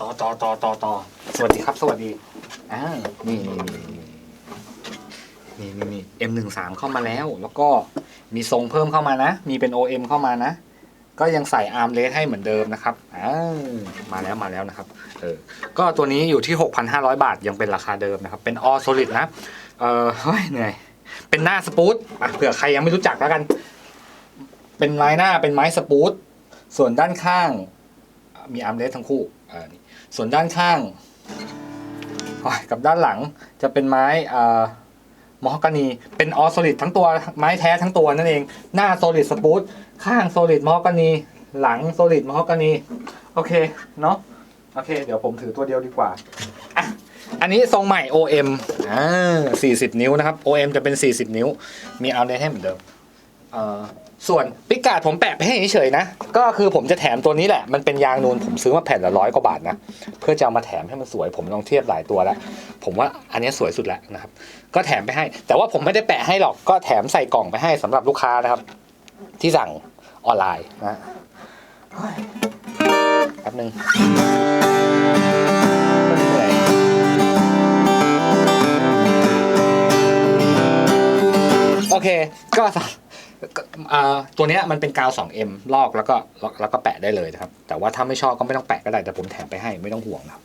ต่อต่อต่อต่อต่อสวัสดีครับ สวัสดีอ่านี่นี่นี่นี่นี่นี่ M หนึ่งสามเข้ามาแล้ว แล้วก็มีทรงเพิ่มเข้ามานะ มีเป็น OM เข้ามานะ ก็ยังใส่อาร์มเลสให้เหมือนเดิมนะครับอ่ามาแล้วมาแล้วนะครับเออก็ตัวนี้อยู่ที่ 6,500 บาทยังเป็นราคาเดิมนะครับ เป็น all solid นะเออเฮ้ยเหนื่อยเป็นหน้าสปูตอะเผื่อใครยังไม่รู้จักแล้วกัน เป็นไม้หน้าเป็นไม้สปูตส่วนด้านข้าง มีอาร์มเลสทั้งคู่อ่านี่ส่วนด้านข้างกับด้านหลังจะเป็นไม้มอฮอกานี เป็นออ s o ลิดทั้งตัวไม้แท้ทั้งตัวนั่นเอง หน้าโซลิดสปูตข้างโซลิดมอฮอกานี หลังโซลิดมอฮอกานี โอเค เนาะโอเค เดี๋ยวผมถือตัวเดียวดีกว่า อันนี้ทรงใหม่ OM อ่า40 นิ้วนะครับ OM จะเป็น 40 นิ้ว มีเอาได้ให้เหมือนเดิม เอ่อ ส่วนปิกาดผมแปะไปให้เฉยๆนะ ก็คือผมจะแถมตัวนี้แหละ มันเป็นยางนูนผมซื้อมาแผ่นละร้อยกว่าบาทนะ เพื่อจะเอามาแถมให้มันสวย ผมลองเทียบหลายตัวแล้ว ผมว่าอันนี้สวยสุดแล้วนะครับ ก็แถมไปให้ แต่ว่าผมไม่ได้แปะให้หรอก ก็แถมใส่กล่องไปให้สำหรับลูกค้านะครับ ที่สั่งออนไลน์นะแป๊บนึงเหนื่อยโอเค ก็สำ ตัวเนี้ยมันเป็นกาว 2M ลอกแล้วก็แล้วก็แปะได้เลยนะครับ แต่ว่าถ้าไม่ชอบก็ไม่ต้องแปะก็ได้แต่ผมแถมไปให้ไม่ต้องห่วงนะครับ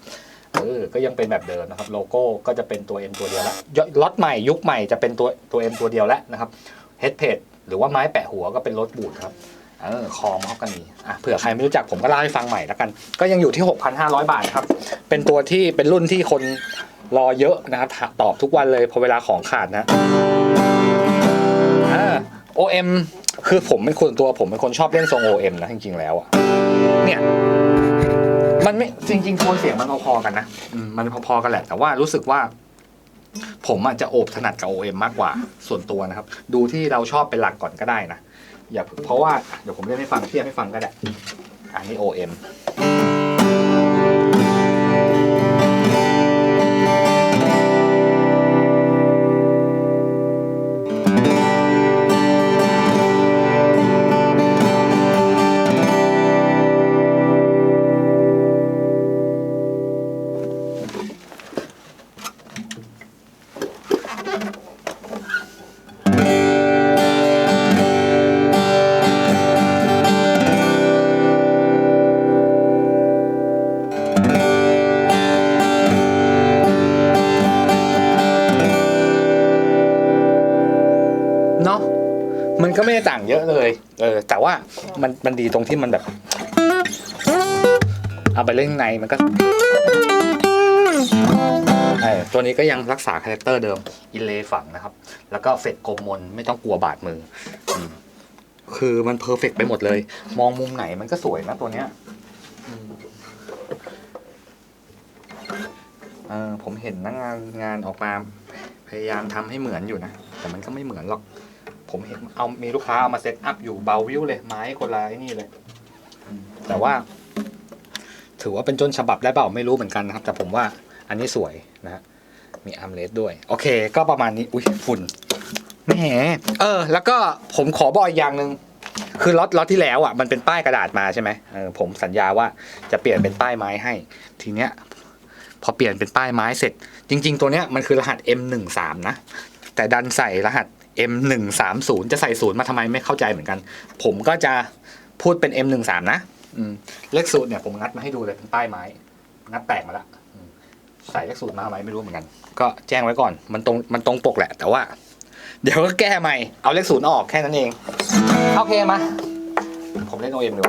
เออก็ยังเป็นแบบเดิมนะครับ โลโก้ก็จะเป็นตัว M ตัวเดียวแล้วยล็อตใหม่ยุคใหม่จะเป็นตัวตัว M ตัวเดียวแล้วนะครับเฮดเพจหรือว่าไม้แปะหัวก็เป็นรถบูดครับเออคอมฮอกกันนีอะเผื่อใครไม่รู้จักผมก็เล่าให้ฟังใหม่แล้วกัน ก็ยังอยู่ที่ 6,500 บาทครับ เป็นตัวที่เป็นรุ่นที่คนรอเยอะนะครับตอบทุกวันเลยพอเวลาของขาดนะ OM คือผมเป็นคนตัวผมเป็นคนชอบเล่นทรง OM นะจริงๆแล้วอะเนี่ยมันไม่จริงๆโทนเสียงมันพอๆกันนะอืมมันพอๆกันแหละ แต่ว่ารู้สึกว่า ผมอาจจะโอบถนัดกับ OM มากกว่าส่วนตัวนะครับ ดูที่เราชอบเป็นหลักก่อนก็ได้นะอย่าเพราะว่าเดี๋ยวผมเล่นให้ฟังเทียบให้ฟังก็ได้อันนี้ OM ก็ไม่ได้ต่างเยอะเลย เออ แต่ว่ามันมันดีตรงที่มันแบบ เอาไปเล่นข้างในมันก็เออตัวนี้ก็ยังรักษาคาแรคเตอร์เดิม อินเลฝังนะครับ แล้วก็เฟดกลมมนไม่ต้องกลัวบาดมืออืมคือมันเพอร์เฟกไปหมดเลย มองมุมไหนมันก็สวยนะตัวเนี้ยอืมเออผมเห็นนักงานงานออกมา พยายามทำให้เหมือนอยู่นะ แต่มันก็ไม่เหมือนหรอก ผมเห็นเอามีลูกค้าเอามาเซตอัพอยู่เบาวิวเลยไม้คนละไอ้นี่เลยอืมแต่ว่า ถือว่าเป็นจนฉบับได้เปล่าไม่รู้เหมือนกันนะครับ แต่ผมว่าอันนี้สวยนะฮะมีอาร์มเลสด้วย โอเค ก็ประมาณนี้อุ้ยฝุ่นแหมเออ แล้วก็ผมขอบอกอีกอย่างหนึ่งคือล็อตล็อตที่แล้วอะมันเป็นป้ายกระดาษมาใช่ไหมเออผมสัญญาว่าจะเปลี่ยนเป็นป้ายไม้ให้ ทีเนี้ย พอเปลี่ยนเป็นป้ายไม้เสร็จ จริง ๆ ตัวเนี้ยมันคือรหัส M13 นะแต่ดันใส่รหัส M130 จะใส่ศูนย์มาทำไมไม่เข้าใจเหมือนกัน ผมก็จะพูดเป็น M13 นะอืมเลขสูตรเนี่ยผมงัดมาให้ดูเลยเป็นป้ายไม้ งัดแตกมาละอืมใส่เลขสูตรมาไหมไม่รู้เหมือนกัน ก็แจ้งไว้ก่อนมันตรงมันตรงปกแหละ แต่ว่า เดี๋ยวก็แก้ใหม่เอาเลขศูนย์ออกแค่นั้นเองโอเคมาผมเล่น OM ดู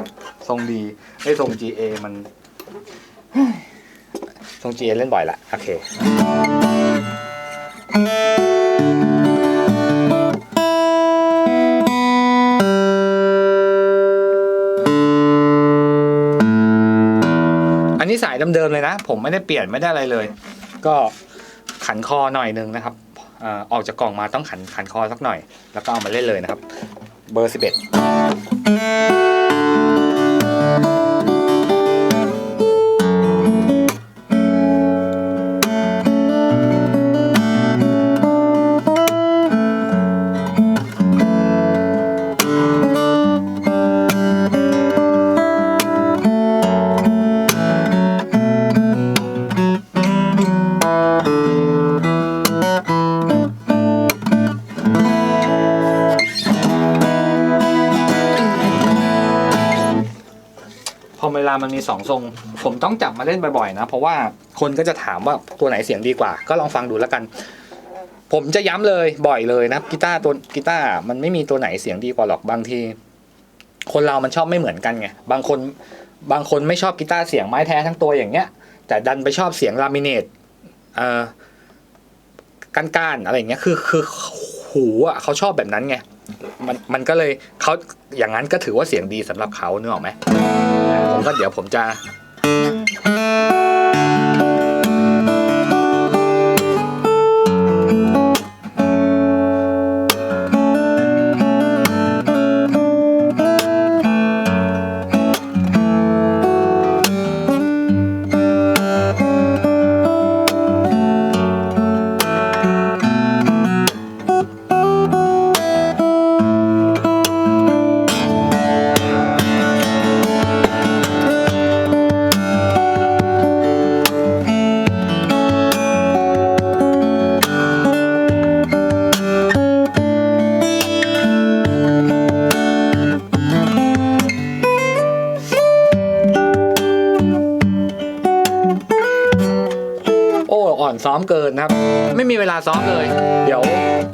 ทรงดีไอ้ทรง GA มันทรง GA เล่นบ่อยละโอเค สายเดิมๆเลยนะ ผมไม่ได้เปลี่ยนไม่ได้อะไรเลย ก็ขันคอหน่อยนึงนะครับอ่าออกจากกล่องมาต้องขันขันคอสักหน่อย แล้วก็เอามาเล่นเลยนะครับ เบอร์ 11 เวลามันมีสองทรง ผมต้องจับมาเล่นบ่อยๆนะ เพราะว่าคนก็จะถามว่าตัวไหนเสียงดีกว่า ก็ลองฟังดูแล้วกัน ผมจะย้ำเลยบ่อยเลยนะกีตาร์ตัวกีตาร์มันไม่มีตัวไหนเสียงดีกว่าหรอกบางที คนเรามันชอบไม่เหมือนกันไงบางคนบางคนไม่ชอบกีตาร์เสียงไม้แท้ทั้งตัวอย่างเงี้ย แต่ดันไปชอบเสียงลามิเนตเอ่อก้านๆอะไรอย่างเงี้ยคือคือหูอะเขาชอบแบบนั้นไง มันมันก็เลยเขาอย่างนั้นก็ถือว่าเสียงดีสำหรับเขาเนกออกไหมผมก็เดี๋ยวผมจะ ซ้อมเกินนะครับ ไม่มีเวลาซ้อมเลย เดี๋ยว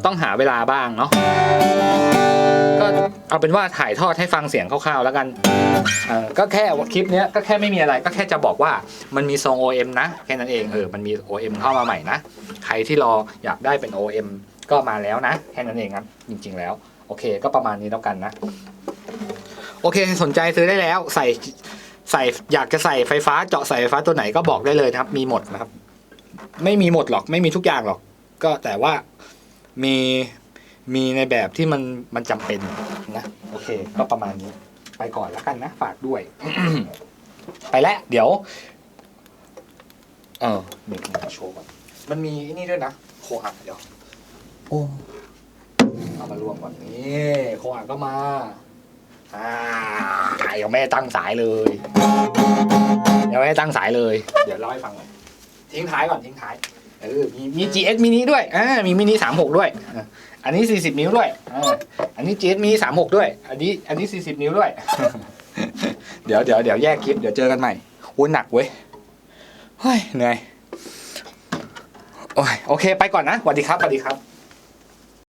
ต้องหาเวลาบ้างเนาะก็เอาเป็นว่าถ่ายทอดให้ฟังเสียงคร่าวๆแล้วกันก็แค่คลิปเนี้ยก็แค่ไม่มีอะไรก็แค่จะบอกว่ามันมีทรง OM นะ แค่นั้นเองเออมันมี OM เข้ามาใหม่นะ ใครที่รออยากได้เป็น OM ก็มาแล้วนะ แค่นั้นเองครับจริง ๆ แล้ว โอเค ก็ประมาณนี้แล้วกันนะ โอเคสนใจซื้อได้แล้วใส่ใส่อยากจะใส่ไฟฟ้าเจาะใส่ไฟฟ้าตัวไหนก็บอกได้เลยนะครับ มีหมดนะครับ ไม่มีหมดหรอก ไม่มีทุกอย่างหรอก ก็แต่ว่ามีมีในแบบที่มันมันจำเป็นนะ โอเค ก็ประมาณนี้ ไปก่อนแล้วกันนะ ฝากด้วย ไปแล้วเดี๋ยว เออมีมาโชว์ก่อนมันมีไอ้นี่ด้วยนะโคอักเดี๋ยว โอ้เอามารวมก่อนนี่โคอักก็มา อ่ายังไม่ได้ตั้งสายเลยยังไม่ได้ตั้งสายเลย เดี๋ยวเล่าให้ฟังหน่อย ทิ้งท้ายก่อนทิ้งท้ายเออมีมี GS mini ด้วยอ่ามี mini สามหกด้วยอะอันนี้สี่สิบนิ้วด้วยอ่าอันนี้ GS mini สามหกด้วย อันนี้อันนี้สี่สิบนิ้วด้วย เดี๋ยวเดี๋ยวเดี๋ยวแยกคลิปเดี๋ยวเจอกันใหม่โอ้ยหนักเว้ยเฮ้ยเหนื่อยโอ้ยโอเค ไปก่อนนะสวัสดีครับสวัสดีครับ